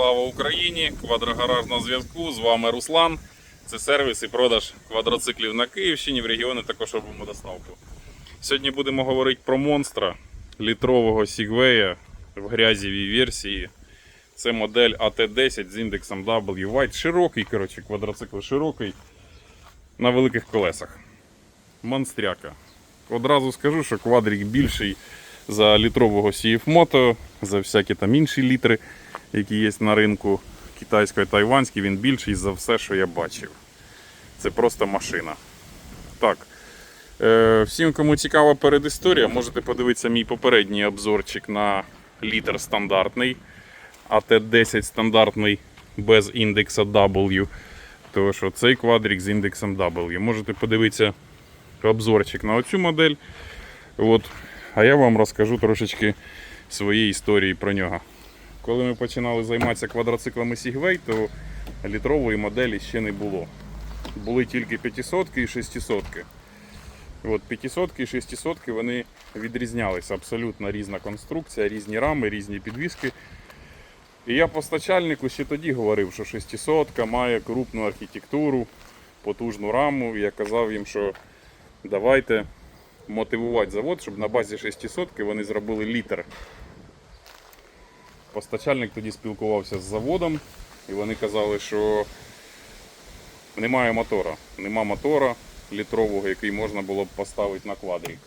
Слава Україні! Квадрогараж на зв'язку. З вами Руслан. Це сервіс і продаж квадроциклів на Київщині. В регіони також робимо доставку. Сьогодні будемо говорити про монстра літрового Сігвея в грязівій версії. Це модель AT10 з індексом W White. Широкий, коротше, квадроцикл широкий на великих колесах. Монстряка. Одразу скажу, що квадрик більший за літрового CF Moto, за всякі там інші літри, які є на ринку китайсько тайванський він більший за все, що я бачив. Це просто машина. Так. Е, всім, кому цікава передісторія, можете подивитися мій попередній обзорчик на літр стандартний. АТ-10 стандартний без індекса W. Тому що цей квадрик з індексом W. Можете подивитися обзорчик на оцю модель. От. А я вам розкажу трошечки своєї історії про нього. Коли ми починали займатися квадроциклами Segway, то літрової моделі ще не було. Були тільки 500 і 600. От 500 і 600 вони відрізнялися абсолютно різна конструкція, різні рами, різні підвіски. І я постачальнику ще тоді говорив, що 600 має крупну архітектуру, потужну раму. Я казав їм, що давайте мотивувати завод, щоб на базі 600 вони зробили літр. Постачальник тоді спілкувався з заводом, і вони казали, що немає мотора. Нема мотора літрового, який можна було б поставити на квадрик.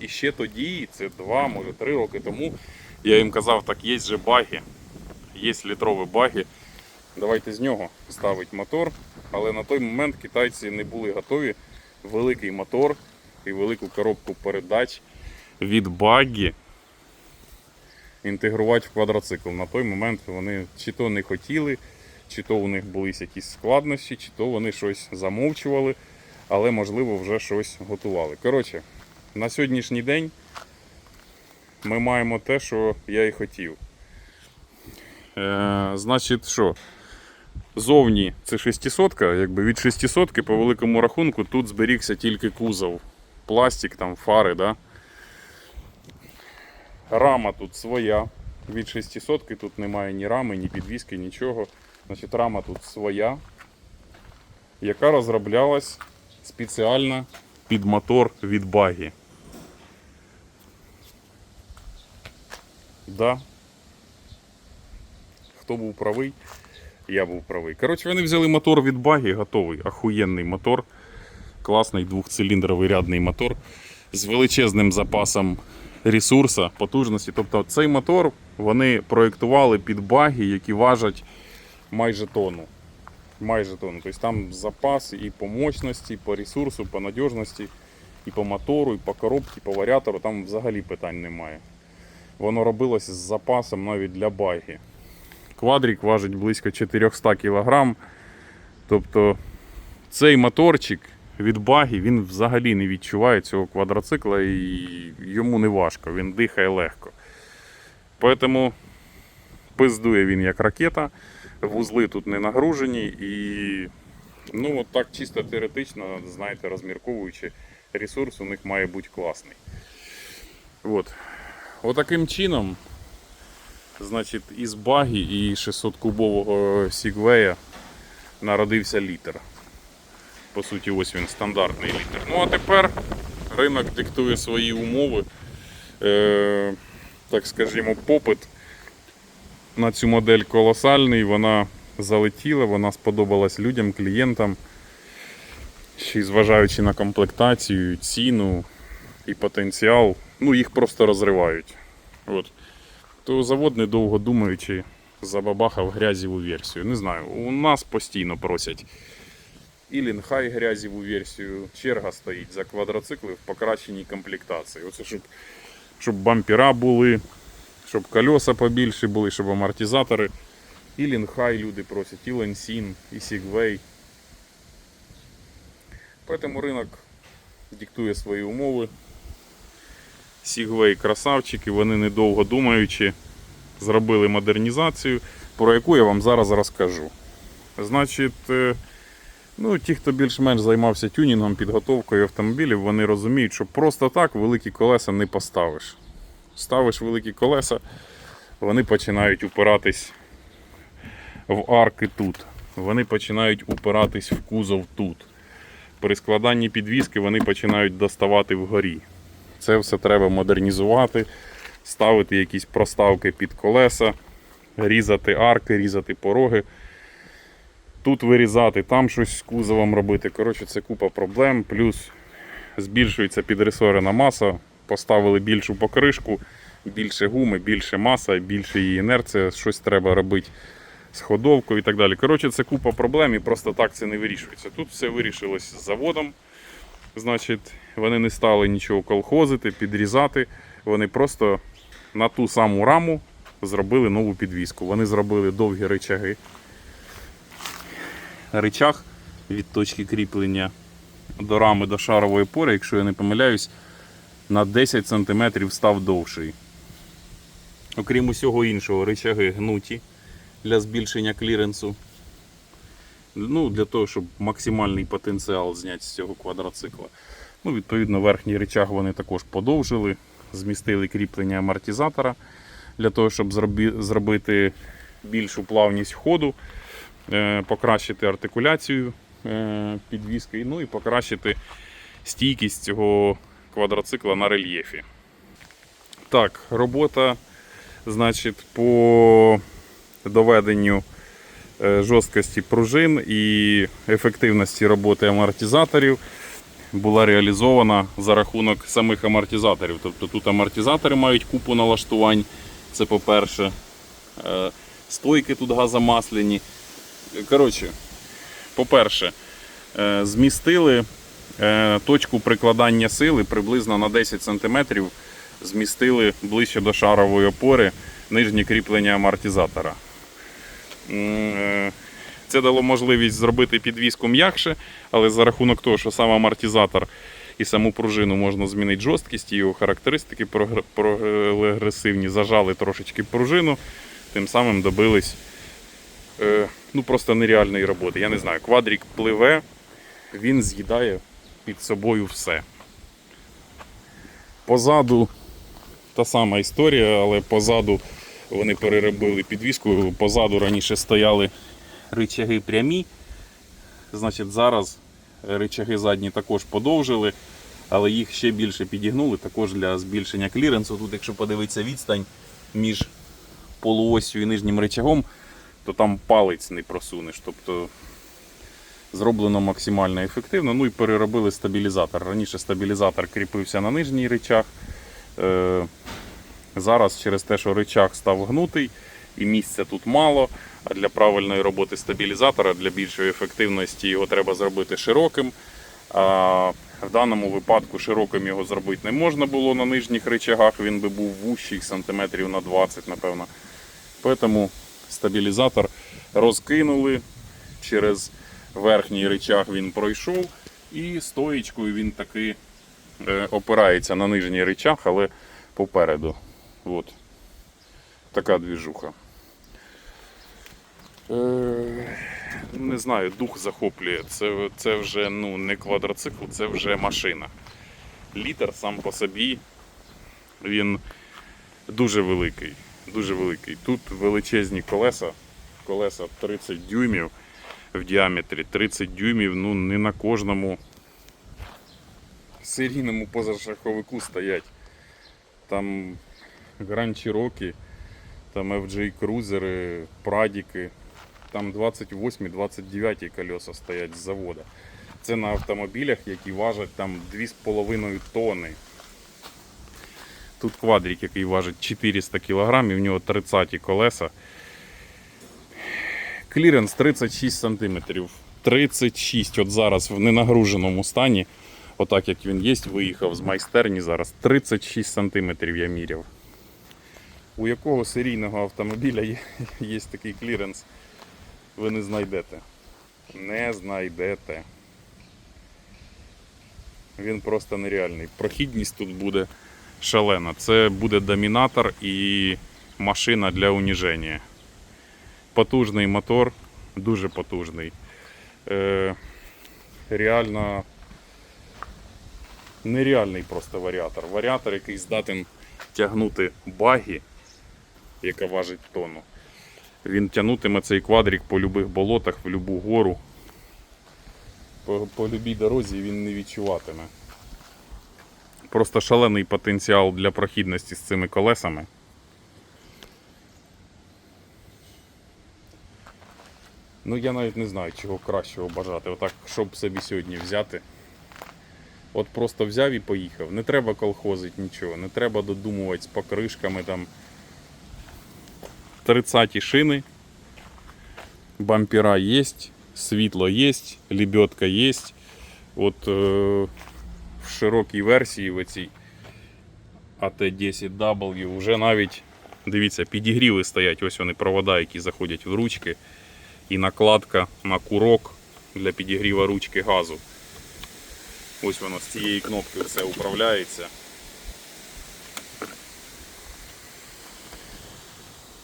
І ще тоді, це два, може три роки тому, я їм казав, так є же баги, є літрові баги. Давайте з нього ставити мотор. Але на той момент китайці не були готові великий мотор і велику коробку передач від багі інтегрувати в квадроцикл. На той момент вони чи то не хотіли, чи то у них були якісь складнощі, чи то вони щось замовчували, але можливо вже щось готували. Коротше, на сьогоднішній день ми маємо те, що я і хотів. Е, значить, що? Зовні це 600, якби від 600 по великому рахунку тут зберігся тільки кузов, пластик, там, фари. Да? Рама тут своя. Від 600 тут немає ні рами, ні підвіски, нічого. Значить, рама тут своя, яка розроблялась спеціально під мотор від багі. Да. Хто був правий? Я був правий. Коротше, вони взяли мотор від багі, готовий. Ахуєнний мотор. Класний двохциліндровий рядний мотор з величезним запасом ресурсу, потужності. Тобто цей мотор вони проєктували під баги, які важать майже тонну. Майже тонну. Тобто там запас і по мощності, і по ресурсу, по надіжності, і по мотору, і по коробці, і по варіатору, там взагалі питань немає. Воно робилось з запасом навіть для баги. Квадрик важить близько 400 кг. Тобто цей моторчик від баги він взагалі не відчуває цього квадроцикла і йому не важко, він дихає легко. Тому пиздує він як ракета, вузли тут не нагружені і ну, от так чисто теоретично, знаєте, розмірковуючи, ресурс у них має бути класний. От. Отаким чином Значить, із багі і 600-кубового Сігвея народився літр. По суті, ось він стандартний літр. Ну а тепер ринок диктує свої умови. Е, так скажімо, попит на цю модель колосальний. Вона залетіла, вона сподобалась людям, клієнтам. Ще й зважаючи на комплектацію, ціну і потенціал, ну їх просто розривають. От то завод, недовго думаючи, забабахав грязіву версію. Не знаю, у нас постійно просять. І лінхай грязіву версію, черга стоїть за квадроцикли в покращеній комплектації. Оце щоб, щоб бампера були, щоб колеса побільше були, щоб амортизатори. І лінхай люди просять, і Ленсін, і Сігвей. Поэтому ринок диктує свої умови. Сігвей красавчики, вони недовго думаючи, зробили модернізацію, про яку я вам зараз розкажу. Значить, е, ну, ті, хто більш-менш займався тюнінгом, підготовкою автомобілів, вони розуміють, що просто так великі колеса не поставиш. Ставиш великі колеса, вони починають упиратись в арки тут. Вони починають упиратись в кузов тут. При складанні підвіски вони починають доставати вгорі. Це все треба модернізувати, ставити якісь проставки під колеса, різати арки, різати пороги. Тут вирізати, там щось з кузовом робити. Коротше, це купа проблем. Плюс збільшується підресорена маса, поставили більшу покришку, більше гуми, більше маса, більше її інерція, щось треба робити з ходовкою і так далі. Коротше, це купа проблем і просто так це не вирішується. Тут все вирішилось з заводом. Значить, вони не стали нічого колхозити, підрізати. Вони просто на ту саму раму зробили нову підвіску. Вони зробили довгі ричаги. Ричаг від точки кріплення до рами до шарової пори, якщо я не помиляюсь, на 10 см став довший. Окрім усього іншого, ричаги гнуті для збільшення кліренсу. Ну, для того, щоб максимальний потенціал зняти з цього квадроцикла. Ну, відповідно, верхній рычаг вони також подовжили, змістили кріплення амортизатора для того, щоб зробити більшу плавність ходу, покращити артикуляцію е, підвіски, ну і покращити стійкість цього квадроцикла на рельєфі. Так, робота, значить, по доведенню е, жорсткості пружин і ефективності роботи амортизаторів була реалізована за рахунок самих амортизаторів. Тобто тут амортизатори мають купу налаштувань, це по-перше. Е, Стойки тут газомасляні. Коротше, по-перше, е, змістили е, точку прикладання сили приблизно на 10 см, змістили ближче до шарової опори нижнє кріплення амортизатора. Е, Це дало можливість зробити підвіску м'якше, але за рахунок того, що сам амортизатор і саму пружину можна змінити жорсткість, його характеристики прогр- прогресивні, зажали трошечки пружину, тим самим добились ну, просто нереальної роботи. Я не знаю, квадрік пливе, він з'їдає під собою все. Позаду та сама історія, але позаду вони переробили підвіску. Позаду раніше стояли ричаги прямі. Значить, зараз ричаги задні також подовжили, але їх ще більше підігнули, також для збільшення кліренсу. Тут, якщо подивитися відстань між полуосю і нижнім ричагом, то там палець не просунеш. Тобто зроблено максимально ефективно. Ну і переробили стабілізатор. Раніше стабілізатор кріпився на нижній ричаг. Е, Зараз через те, що ричаг став гнутий і місця тут мало, а для правильної роботи стабілізатора, для більшої ефективності його треба зробити широким. А в даному випадку широким його зробити не можна було на нижніх ричагах, він би був вущий сантиметрів на 20, напевно. Тому стабілізатор розкинули через верхній ричаг він пройшов, і стоїчкою він таки е, опирається на нижній ричаг, але попереду. От. Така двіжуха. Е, не знаю, дух захоплює. Це, це вже ну, не квадроцикл, це вже машина. Літер сам по собі він дуже великий. Дуже великий. Тут величезні колеса. Колеса 30 дюймів в діаметрі. 30 дюймів, ну не на кожному серійному позашаховику стоять. Там Grand Cherokee, там FJ Cruiser, Прадіки, там 28-29 колеса стоять з завода. Це на автомобілях, які важать там 2,5 тонни. Тут квадрик, який важить 400 кг, і в нього 30 колеса. Кліренс 36 см. 36 от зараз в ненагруженому стані. Отак як він є, виїхав з майстерні зараз. 36 см я міряв. У якого серійного автомобіля є, є такий кліренс, ви не знайдете. Не знайдете. Він просто нереальний. Прохідність тут буде шалена. Це буде домінатор і машина для уніження. Потужний мотор, дуже потужний. Е, реально нереальний просто варіатор. Варіатор, який здатен тягнути баги яка важить тонну. Він тягнутиме цей квадрик по любих болотах, в любу гору. По, по любій дорозі він не відчуватиме. Просто шалений потенціал для прохідності з цими колесами. Ну я навіть не знаю, чого кращого бажати. Отак, щоб собі сьогодні взяти. От просто взяв і поїхав. Не треба колхозити нічого, не треба додумувати з покришками там. 30 шини, бампера є, світло є, лебедка є. От е, широкій версії в цій AT10W вже навіть, дивіться, підігріви стоять, ось вони провода, які заходять в ручки. І накладка на курок для підігріва ручки газу. Ось воно з цієї кнопки все управляється.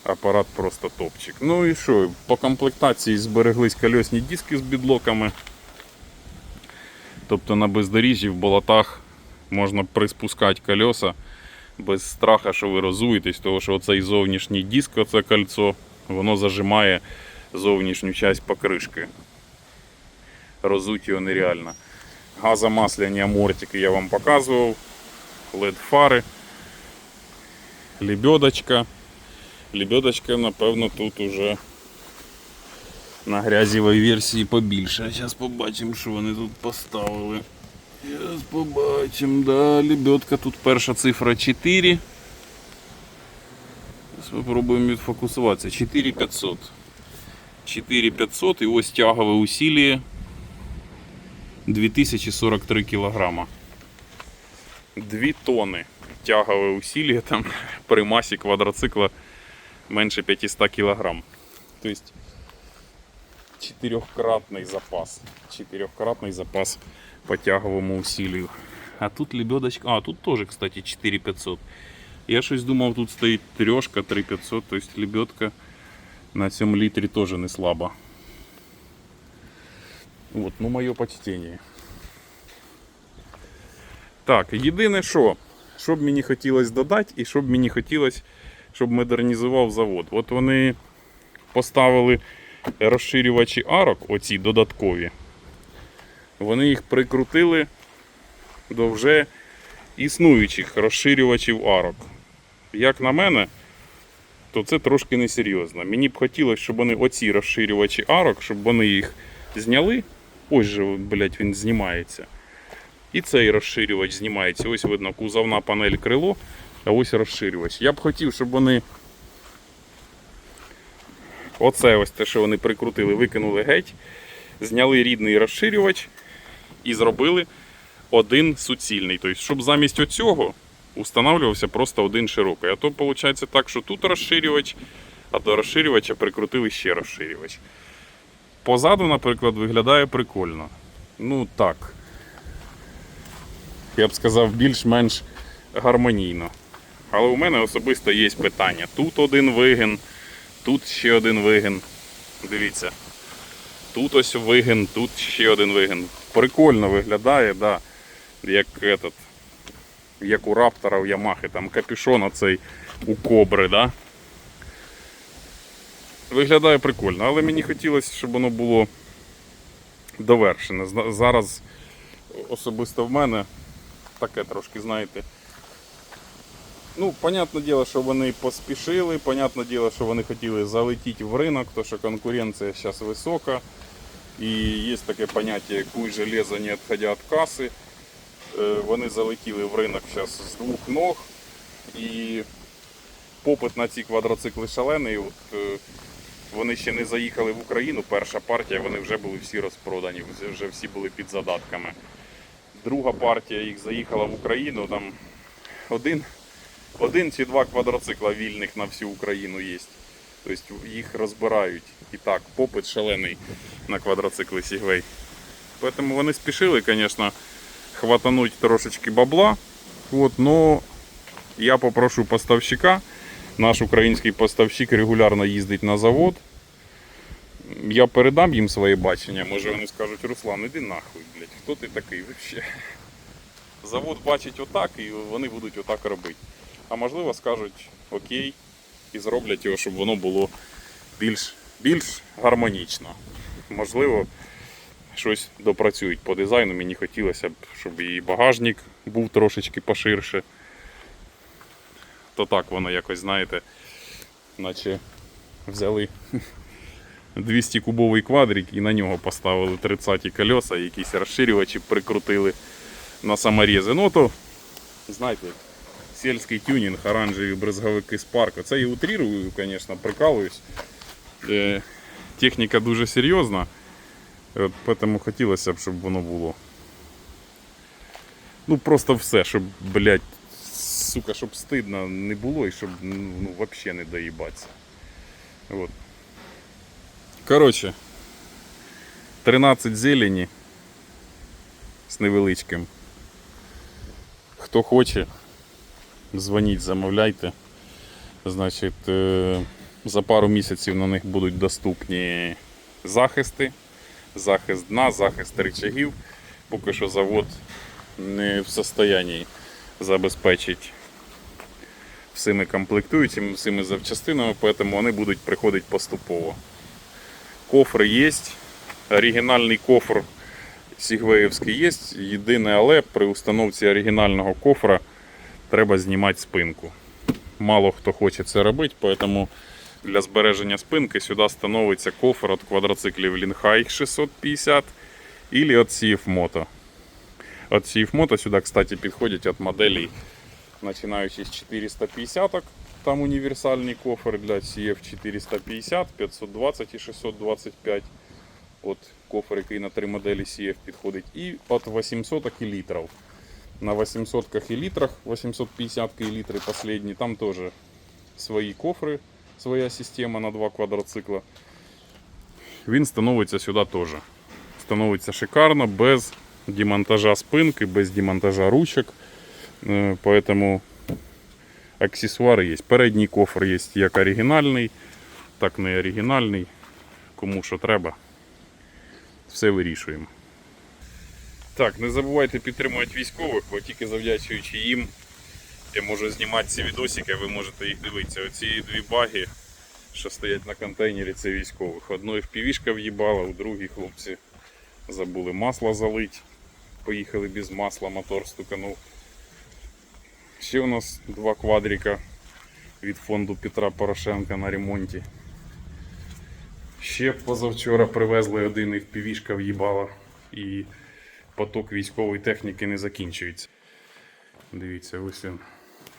Апарат просто топчик. Ну і що, по комплектації збереглись кольосні диски з бідлоками. Тобто на бездоріжжі в болотах можна приспускати колеса без страха, що ви розуєтесь, тому що оцей зовнішній диск, оце кольцо, воно зажимає зовнішню часть покришки. Розуть його нереально. Газомасляні амортики я вам показував. LED фари. Лебедочка. Лебедочка, напевно, тут уже на грязівій версії побільше. Зараз побачимо, що вони тут поставили. Зараз побачимо, да, лебедка. Тут перша цифра 4. Зараз спробуємо відфокусуватися. 4500. 4500 і ось тягове усилие 2043 кілограма. 2 тони тягове усилие там при масі квадроцикла менше 500 кілограм. Тобто чотирьохкратний запас. Чотирьохкратний запас по тяговому усилию. А тут лебедочка. А, тут теж, кстати, 4500. Я щось думав, тут стоїть трьошка 3500, тобто лебедка на цьому літрі теж не слабо. От, ну моє почтення. Так, єдине що, що б мені хотілося додати, і що б мені хотілося, щоб модернізував завод. От вони поставили розширювачі арок, оці додаткові. Вони їх прикрутили до вже існуючих розширювачів арок. Як на мене, то це трошки несерйозно. Мені б хотілося, щоб вони оці розширювачі арок, щоб вони їх зняли. Ось же, блядь, він знімається. І цей розширювач знімається. Ось видно кузовна панель крило, а ось розширювач. Я б хотів, щоб вони. Оце ось те, що вони прикрутили, викинули геть, зняли рідний розширювач і зробили один суцільний. Тобто, щоб замість оцього устанавливався просто один широкий. А то виходить так, що тут розширювач, а до розширювача прикрутили ще розширювач. Позаду, наприклад, виглядає прикольно. Ну так. Я б сказав, більш-менш гармонійно. Але у мене особисто є питання. Тут один вигин, тут ще один вигин. Дивіться. Тут ось вигин, тут ще один вигин. Прикольно виглядає, да. Як этот, як у раптора в Ямахи, там капюшон оцей у кобри, да? Виглядає прикольно, але мені хотілося, щоб воно було довершене. Зараз особисто в мене таке трошки, знаєте. Ну, понятне діло, що вони поспішили, понятне діло, що вони хотіли залетіти в ринок, тому що конкуренція зараз висока. І є таке поняття, як куй железо не відходя від каси. Е, Вони залетіли в ринок зараз з двох ног. І попит на ці квадроцикли шалений. От, е, вони ще не заїхали в Україну. Перша партія, вони вже були всі розпродані, вже- всі були під задатками. Друга партія їх заїхала в Україну. Там один, один чи два квадроцикла вільних на всю Україну є. Тобто їх розбирають. І так, попит шалений на квадроцикли Сігвей. Тому вони спішили, звісно, хватануть трошечки бабла. От, но я попрошу поставщика. Наш український поставщик регулярно їздить на завод. Я передам їм своє бачення. Може вони скажуть, Руслан, іди нахуй, блядь, хто ти такий взагалі? Завод бачить отак і вони будуть отак робити. А можливо скажуть, окей, і зроблять його, щоб воно було більш, більш гармонічно. Можливо, щось допрацюють по дизайну. Мені хотілося б, щоб і багажник був трошечки поширше. То так воно якось, знаєте, наче взяли 200 кубовий квадрик і на нього поставили 30 колеса, якісь розширювачі прикрутили на саморізи. Ну то, знаєте, сільський тюнінг, оранжеві брезговики Spark. Це я утрирую, звісно, прикалуюсь. Е, техніка дуже серйозна. От, тому хотілося б, щоб воно було. Ну просто все, щоб, блядь, сука, щоб стидно не було і щоб ну, взагалі не доїбатися. От. Коротше, 13 зелені з невеличким. Хто хоче, дзвоніть, замовляйте. Значить, е, за пару місяців на них будуть доступні захисти, захист дна, захист рычагів. Поки що завод не в состоянні забезпечити всіми комплектуючими, всіми запчастинами, тому вони будуть приходити поступово. Кофри є, оригінальний кофр Сігвеївський є. Єдине, але при установці оригінального кофра треба знімати спинку. Мало хто хоче це робити, тому для збереження спинки сюди становиться кофр від квадроциклів Linhai 650 або від CF Moto. От CF Moto сюди, кстати, підходять від моделей, починаючи з 450 там універсальний кофр для CF 450, 520 і 625. От кофр, який на три моделі CF підходить. І від 800 і літрів. На 800 і літрах, 850 і літри последні, там теж свої кофри, своя система на два квадроцикла. Він становиться сюди теж. Становиться шикарно, без демонтажа спинки, без демонтажа ручок. Е, Поэтому аксесуари є. Передній кофр є як оригінальний, так не оригінальний. Кому що треба. Все вирішуємо. Так, не забувайте підтримувати військових, бо тільки завдячуючи їм я можу знімати ці відосики, ви можете їх дивитися. Оці дві баги, що стоять на контейнері, це військових. Одної впівішка в'їбала, у другій хлопці забули масло залить. Поїхали без масла, мотор стуканув. Ще у нас два квадрика від фонду Петра Порошенка на ремонті. Ще позавчора привезли один і впівішка в'їбала. І поток військової техніки не закінчується. Дивіться, ось він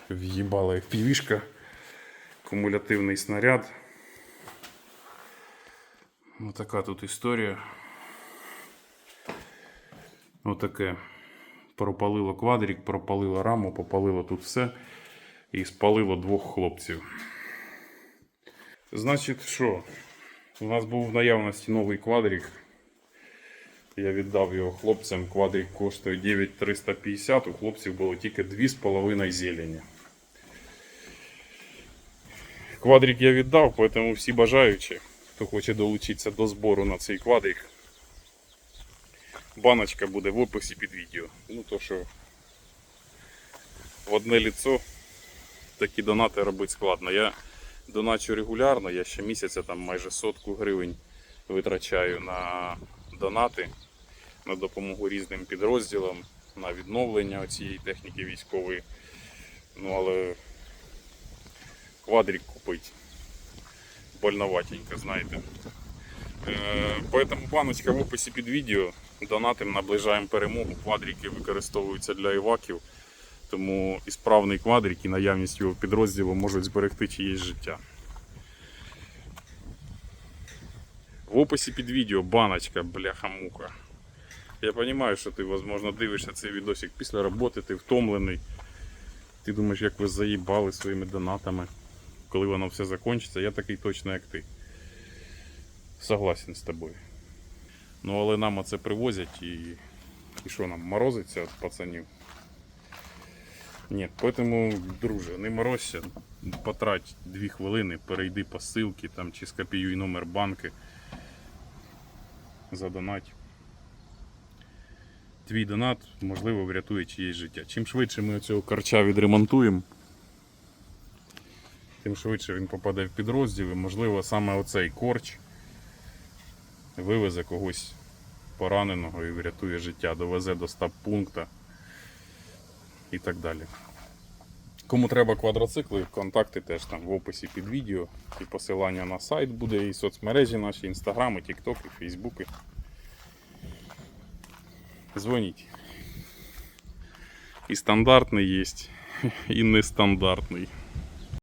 в'їбала впівішка, кумулятивний снаряд. Отака тут історія. Отаке. Пропалило квадрик, пропалило раму, попалило тут все і спалило двох хлопців. Значить, що? У нас був в наявності новий квадрик. Я віддав його хлопцям. Квадрик коштує 9350, у хлопців було тільки 2,5 зелені. Квадрик я віддав, тому всі бажаючі, хто хоче долучитися до збору на цей квадрик. Баночка буде в описі під відео. Ну то що в одне ліцо такі донати робити складно. Я доначу регулярно, я ще місяця там майже сотку гривень витрачаю на донати, на допомогу різним підрозділам, на відновлення цієї техніки військової. Ну але квадрик купить. Больноватенько, знаєте. Е, Поэтому баночка в описі під відео. Донатим наближаємо перемогу. Квадрики використовуються для іваків. Тому і справний квадрик, і наявність його підрозділу можуть зберегти чиєсь життя. В описі під відео баночка, бляха-муха. Я розумію, що ти, можливо, дивишся цей відосик після роботи, ти втомлений. Ти думаєш, як ви заїбали своїми донатами, коли воно все закінчиться. Я такий точно, як ти. Согласен з тобою. Ну, але нам оце привозять і. І що нам, морозиться від пацанів? Ні, поэтому, друже, не морозься, потрать 2 хвилини, перейди по ссылці там, чи скопіюй номер банки. Задонать. Твій донат, можливо, врятує чиєсь життя. Чим швидше ми цього карча відремонтуємо, тим швидше він попаде в підрозділ. І, можливо, саме оцей корч вивезе когось пораненого і врятує життя, довезе до стаб пункта і так далі. Кому треба квадроцикли, контакти теж там в описі під відео. І посилання на сайт буде, і соцмережі наші, інстаграми, тіктоки, фейсбуки. Дзвоніть. І стандартний є, і нестандартний.